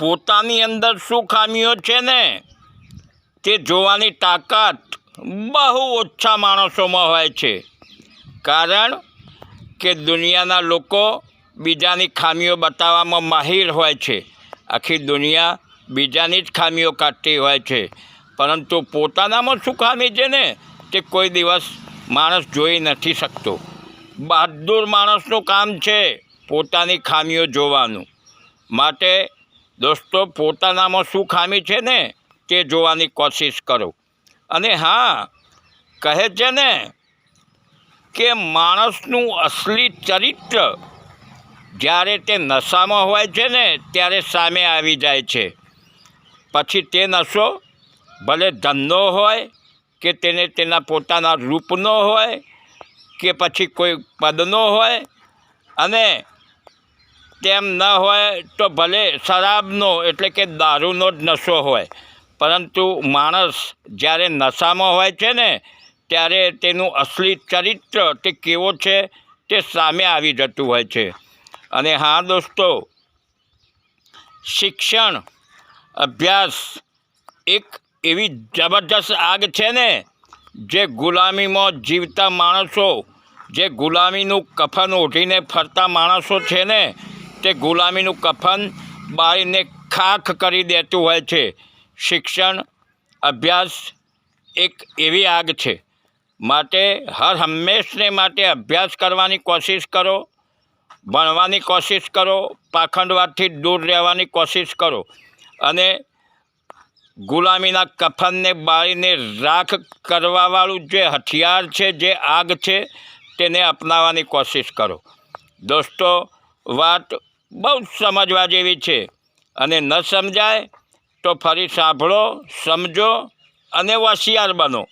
પોતાની અંદર શું ખામીઓ છે ને? તે જોવાની તાકાત બહુ ઓછા માણસોમાં હોય છે. કારણ કે દુનિયાના લોકો બીજાની ખામીઓ બતાવવામાં માહિર હોય છે. આખી દુનિયા બીજાની જ ખામીઓ કાઢતી હોય છે. પરંતુ પોતાનામાં શું ખામી છે ને? તે કોઈ દિવસ માણસ જોઈ નથી શકતો. બહાદુર માણસનું કામ છે પોતાની ખામીઓ જોવાનું. માટે દોસ્તો, પોતાનામાં શું ખામી છે ને તે જોવાની કોશિશ કરો. અને હા, કહે છે ને કે માણસનું અસલી ચરિત્ર જ્યારે તે નશામાં હોય છે ને, ત્યારે સામે આવી જાય છે. પછી તે નશો ભલે ધનનો હોય કે તેને તેના પોતાના રૂપનો હોય કે પછી કોઈ પદનો હોય અને તેમ ન હોય તો ભલે શરાબનો એટલે કે દારૂનો જ નશો હોય. પરંતુ માણસ જ્યારે નશામાં હોય છે ને, ત્યારે તેનું અસલી ચરિત્ર તે કેવો છે તે સામે આવી જતું હોય છે. અને હા દોસ્તો, શિક્ષણ, અભ્યાસ એક એવી જબરદસ્ત આગ છે ને, જે ગુલામીમાં જીવતા માણસો, જે ગુલામીનું કફન ઓઢીને ફરતા માણસો છે ને તે ગુલામીનું કફન બાળીને ખાખ કરી દેતું હોય છે. શિક્ષણ, અભ્યાસ એક એવી આગ છે. માટે હર હંમેશને માટે અભ્યાસ કરવાની કોશિશ કરો, ભણવાની કોશિશ કરો પાખંડવાદથી દૂર રહેવાની કોશિશ કરો અને ગુલામીના કફનને બાળીને રાખ કરવાવાળું જે હથિયાર છે, જે આગ છે, તેને અપનાવવાની કોશિશ કરો. દોસ્તો, વાત બહુ સમજવા જેવી છે. અને ન સમજાય તો ફરી સાંભળો સમજો અને હોશિયાર બનો.